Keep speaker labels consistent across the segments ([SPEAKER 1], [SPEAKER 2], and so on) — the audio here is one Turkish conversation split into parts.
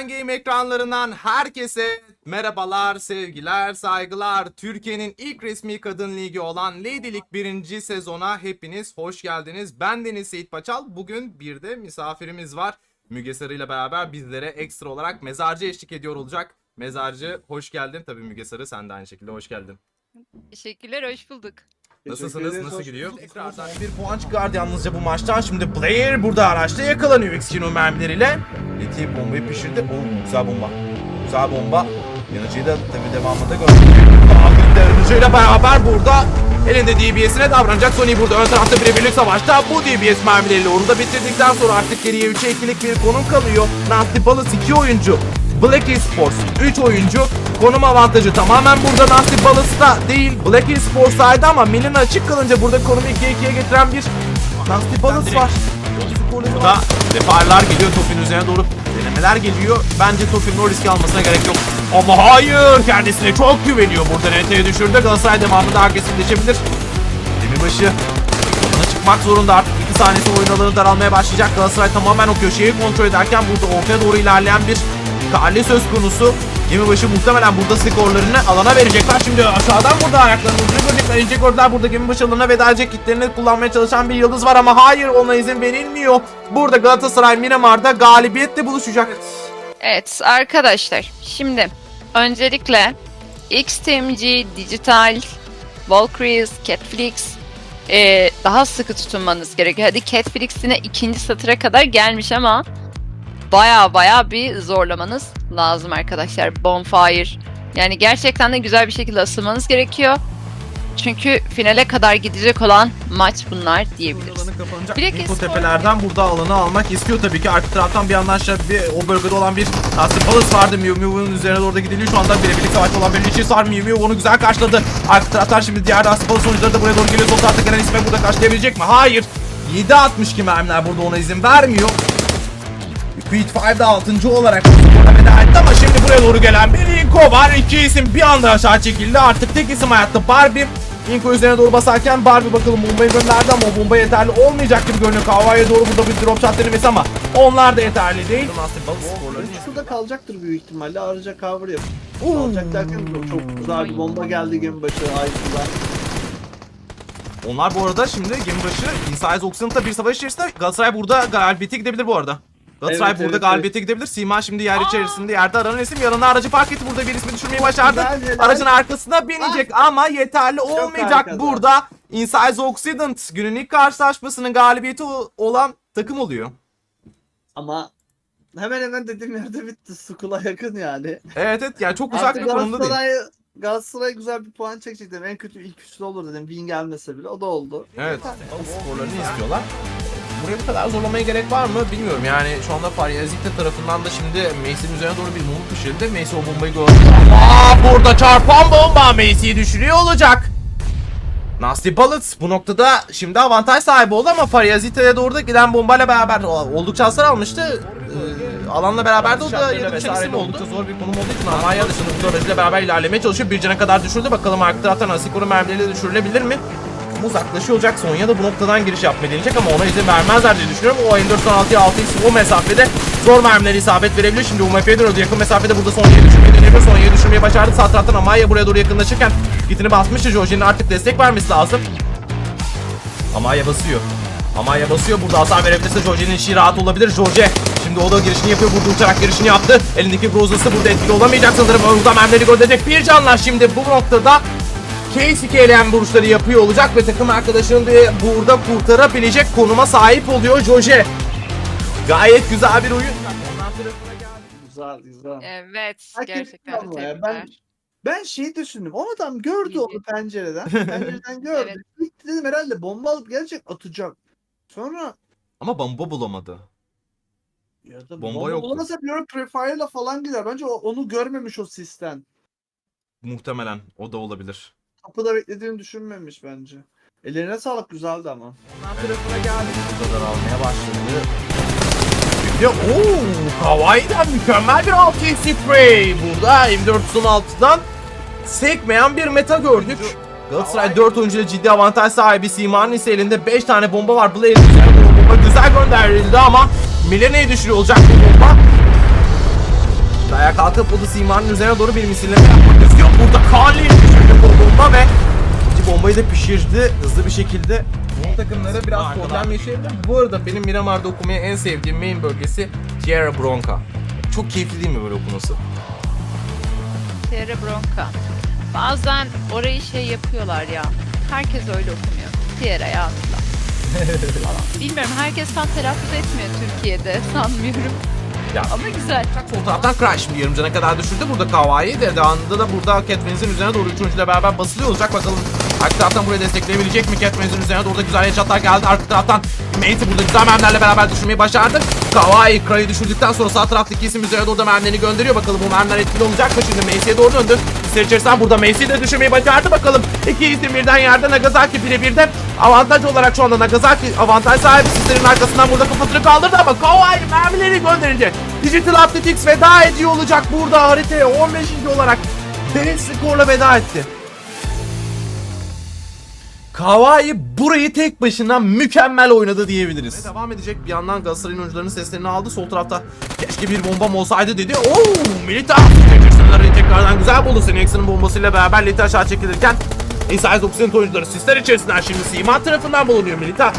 [SPEAKER 1] Can Game ekranlarından herkese merhabalar, sevgiler, saygılar. Türkiye'nin ilk resmi kadın ligi olan Lady Lig 1. sezona hepiniz hoş geldiniz. Ben Deniz Seyit Paçal. Bugün bir de misafirimiz var. Müge Sarı ile beraber bizlere ekstra olarak mezarcı eşlik ediyor olacak. Mezarcı hoş geldin. Tabii Müge Sarı sen de aynı şekilde hoş geldin.
[SPEAKER 2] Teşekkürler, hoş bulduk.
[SPEAKER 1] Nasılsınız? Nasıl gidiyor?
[SPEAKER 3] Tekrardan bir puan çıkardı yalnızca bu maçtan. Şimdi Blair burada araçta yakalanıyor X-Kino mermileriyle. Leti bombayı pişirdi. Oo, güzel bomba. Güzel bomba. Yanıcıyı da tabi devamında gördük. Yanıcıyla beraber burada elinde DBS'ine davranacak. Sony burada ön tarafta birebirlik savaşta. Bu DBS mermileriyle onu da bitirdikten sonra artık geriye 3'e 2'lik bir konum kalıyor. Nasty Ballas 2 oyuncu. Black Esports 3 oyuncu. Konum avantajı tamamen burada Nasty Ballas'ta değil. Black Esports'taydı ama Milin açık kalınca burada konumu 2'ye 2'ye getiren bir Nasty Ballas var. Burada defarlar geliyor Topin üzerine doğru denemeler geliyor. Bence Topin'in o riski almasına gerek yok. Ama hayır kendisine çok güveniyor. Burada NT'ye düşürdü. Galatasaray devamında agresifleşebilir. Demirbaşı Alana çıkmak zorunda artık 2 saniyesi oyun alanı daralmaya başlayacak. Galatasaray tamamen o köşeyi kontrol ederken burada ortaya doğru ilerleyen bir kale söz konusu. Gemibaşı muhtemelen burada skorlarını alana verecekler. Şimdi aşağıdan burada ayaklarını ucunu görecekler. İnce gördüler burada Gemibaşı alana veda edecek kitlerini kullanmaya çalışan bir yıldız var ama hayır ona izin verilmiyor. Burada Galatasaray Miramar'da galibiyetle buluşacak.
[SPEAKER 2] Evet arkadaşlar, şimdi öncelikle XTMG, Digital, Valkyries, Catflix eee, daha sıkı tutunmanız gerekiyor. Hadi Catflix yine ikinci satıra kadar gelmiş ama baya baya bir zorlamanız lazım arkadaşlar. Bonfire. Yani gerçekten de güzel bir şekilde asılmanız gerekiyor. Çünkü finale kadar gidecek olan maç bunlar diyebiliriz. Espor-
[SPEAKER 3] tepelerden burada alanı almak istiyor tabii ki. Arka taraftan bir yandan aşağı bir o bölgede olan bir Nasır Palace vardı. Mew Mew'un üzerine doğru da gidiliyor. Şu anda birebirlik savaşta olan bir ilişkisi var. Mew Mew onu güzel karşıladı. Arka taraftan şimdi diğer Nasır Palace oyuncuları da buraya doğru geliyor. Sol tarafta gelen isme burada karşılayabilecek mi? Hayır. 7.62 mermiler burada ona izin vermiyor. Creed 5'de 6. olarak burada veda etti ama şimdi buraya doğru gelen bir Inko var. İki isim bir anda aşağı çekildi. Artık tek isim hayatta Barbie. Inko üzerine doğru basarken Barbie bakalım bombayı gönderdi ama bomba yeterli olmayacak gibi görünüyor. Kavaya doğru burada bir drop shot denemesi ama onlar da yeterli değil.
[SPEAKER 4] Şurada kalacaktır büyük ihtimalle. Araca cover yapıp kalacak derken çok, güzel bir bomba geldi gemi başı ayrıca.
[SPEAKER 3] Onlar bu arada şimdi gemi başı Insize Oxen'da bir savaş içerisinde Galatasaray burada galibiyete gidebilir bu arada. Galatasaray
[SPEAKER 4] Evet,
[SPEAKER 3] burada
[SPEAKER 4] evet,
[SPEAKER 3] galibiyete gidebilir. Sima şimdi yer içerisinde yerde aranan isim yanına aracı park etti. Burada bir ismi düşürmeyi başardı.
[SPEAKER 4] Güzel.
[SPEAKER 3] Aracın arkasına binecek ama yeterli olmayacak
[SPEAKER 4] harika.
[SPEAKER 3] burada. Insize Occident günün ilk karşılaşmasının galibiyeti olan takım oluyor.
[SPEAKER 4] Ama hemen hemen dediğim yerde bitti. Sukula yakın yani.
[SPEAKER 3] Evet evet yani çok uzak bir konumda değil.
[SPEAKER 4] Galatasaray, güzel bir puan çekecek dedim. En kötü ilk üçlü olur dedim. Win gelmese bile. O da oldu.
[SPEAKER 3] Evet. Skorlarını istiyorlar. Buraya bu kadar zorlamaya gerek var mı bilmiyorum. Yani şu anda Faryazite tarafından da şimdi Mace'in üzerine doğru bir mum pişirildi. Mace o bombayı gördü. Aa burada çarpan bomba Mace'yi düşürüyor olacak. Nasty Bullets bu noktada şimdi avantaj sahibi oldu ama Faryazite'ye doğru da giden bombayla beraber oldukça hasar almıştı. Ee, alanla beraber de o da yere düşen isim oldu. Zor bir konum olduğu için Amaya dışında aracıyla beraber ilerlemeye çalışıyor. Bir cana kadar düşürdü. Bakalım arka taraftan Asiko'nun mermileriyle düşürülebilir mi? Ama uzaklaşıyor olacak. Sonya da bu noktadan giriş yapmayı deneyecek ama ona izin vermezler diye düşünüyorum. O M416'ya 6 x o mesafede zor mermileri isabet verebiliyor. Şimdi UMP'ye dönüyordu. Yakın mesafede burada Sonya'yı düşürmeyi deniyor. Sonya'yı düşürmeyi başardı. Sağ taraftan Amaya buraya doğru yakınlaşırken kitini basmıştı. Jorji'nin artık destek vermesi lazım. Amaya basıyor. Amaya basıyor. Burada hasar verebilirse Jorge'nin işi rahat olabilir. Jorge şimdi o da girişini yapıyor. Burada uçarak girişini yaptı. Elindeki Brozası burada etkili olamayacak sanırım. Burada mermileri gönderecek. Bir canlar şimdi bu noktada Casey eylem vuruşları yapıyor olacak ve takım arkadaşını da burada kurtarabilecek konuma sahip oluyor Jorge. Gayet güzel bir oyun. Ondan tarafına geldi.
[SPEAKER 4] Güzel güzel.
[SPEAKER 2] Evet,
[SPEAKER 4] etti
[SPEAKER 2] gerçekten de
[SPEAKER 4] ya. Ben ben şey düşündüm. O adam gördü
[SPEAKER 2] İyi.
[SPEAKER 4] onu pencereden. Pencereden gördü.
[SPEAKER 2] Evet.
[SPEAKER 4] İlk dedim herhalde bomba alıp gelecek atacak. Sonra
[SPEAKER 3] Ama bomba bulamadı.
[SPEAKER 4] ya da
[SPEAKER 3] Bomba
[SPEAKER 4] bomba,
[SPEAKER 3] yoktu.
[SPEAKER 4] bulamasa bir prefire'la falan gider. Bence onu görmemiş o sistem.
[SPEAKER 3] Muhtemelen o da olabilir.
[SPEAKER 4] Kapıda beklediğini düşünmemiş bence. Ellerine sağlık güzeldi ama.
[SPEAKER 3] Ondan tarafına geldi. Burada almaya başladı. Şimdi ooo Kawaii'den mükemmel bir 6 spray. Burada M416'dan sekmeyen bir meta gördük. Galatasaray 4 oyuncuyla ciddi avantaj sahibi Sima'nın ise elinde 5 tane bomba var. Blair doğru bomba güzel gönderildi ama Milene'yi düşürüyor olacak bu bomba. Ayağa kalkıp buldu Simar'ın üzerine doğru bir misilleme yapmak istiyor. Burada Kali düşürdü bu bomba bombayı da pişirdi hızlı bir şekilde.
[SPEAKER 1] Bu takımlara biraz problem yaşayabilir. Bu arada benim Miramar'da okumayı en sevdiğim main bölgesi Tierra Bronca. Çok keyifli değil mi böyle okuması?
[SPEAKER 2] Terra Bronca. Bazen orayı şey yapıyorlar ya. Herkes öyle okumuyor. Tierra ya. Bilmiyorum herkes tam telaffuz etmiyor Türkiye'de sanmıyorum.
[SPEAKER 3] Ya.
[SPEAKER 2] Ama güzel.
[SPEAKER 3] Sol taraftan Crash şimdi yarım cana kadar düşürdü. Burada Kawaii de devamında da burada Catmans'in üzerine doğru üçüncüyle beraber basılıyor olacak. Bakalım arka taraftan buraya destekleyebilecek mi? Catmans'in üzerine doğru da güzel headshotlar geldi. Arka taraftan Mate'i burada güzel mermilerle beraber düşürmeyi başardı. Kawaii Kray'ı düşürdükten sonra sağ taraftaki isim üzerine doğru da mermilerini gönderiyor. Bakalım bu mermiler etkili olacak mı? Şimdi Macy'ye doğru döndü. İster içerisinden burada Macy'yi de düşürmeyi başardı. Bakalım iki isim birden yerde Nagasaki birebir de avantaj olarak şu anda Nagasaki avantaj sahibi. Sizlerin arkasından burada kafasını kaldırdı ama Kawaii mermileri gönderince Digital Athletics veda ediyor olacak burada haritaya 15. olarak derin skorla veda etti. Kawhi burayı tek başına mükemmel oynadı diyebiliriz. Ve devam edecek bir yandan Galatasaray'ın oyuncularının seslerini aldı. Sol tarafta keşke bir bombam olsaydı dedi. Oo Milita! Sınırları tekrardan güzel buldu. Senex'in bombasıyla beraber Lita aşağı çekilirken Inside Oxygen oyuncuları sisler içerisinden şimdi Sima tarafından bulunuyor Milita.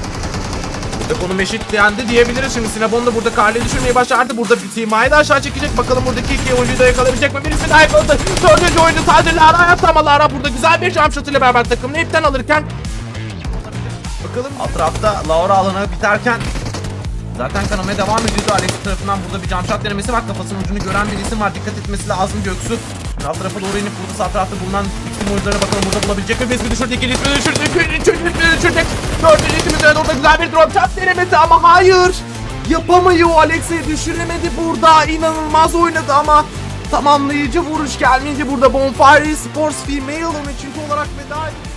[SPEAKER 3] Burada konum eşitlendi diyebiliriz. Şimdi Sinabon da burada Karl'ı düşürmeyi başardı. Burada bir Sima'yı da aşağı çekecek. Bakalım buradaki iki oyuncuyu da yakalayabilecek mi? Birisi daha yakaladı. Dördüncü oyuncu sadece Lara hayatta ama Lara burada güzel bir jump shot ile beraber takımını ipten alırken Bakalım alt tarafta Laura alanı biterken Zaten kanamaya devam ediyordu. Alex tarafından burada bir jump shot denemesi var. Kafasının ucunu gören bir isim var. Dikkat etmesi lazım Göksu. Alt tarafa doğru inip burada sağ tarafta bulunan isim oyuncularına bakalım burada bulabilecek mi? Biz mi düşürdük? İkinci ismi düşürdük. Üçüncü ismi düşürdük. Dördüncü isim üzerine orada güzel bir drop shot denemesi ama hayır. Yapamıyor. Alex'i düşüremedi burada. İnanılmaz oynadı ama tamamlayıcı vuruş gelmeyince burada Bonfire Sports Female 13. olarak veda etti.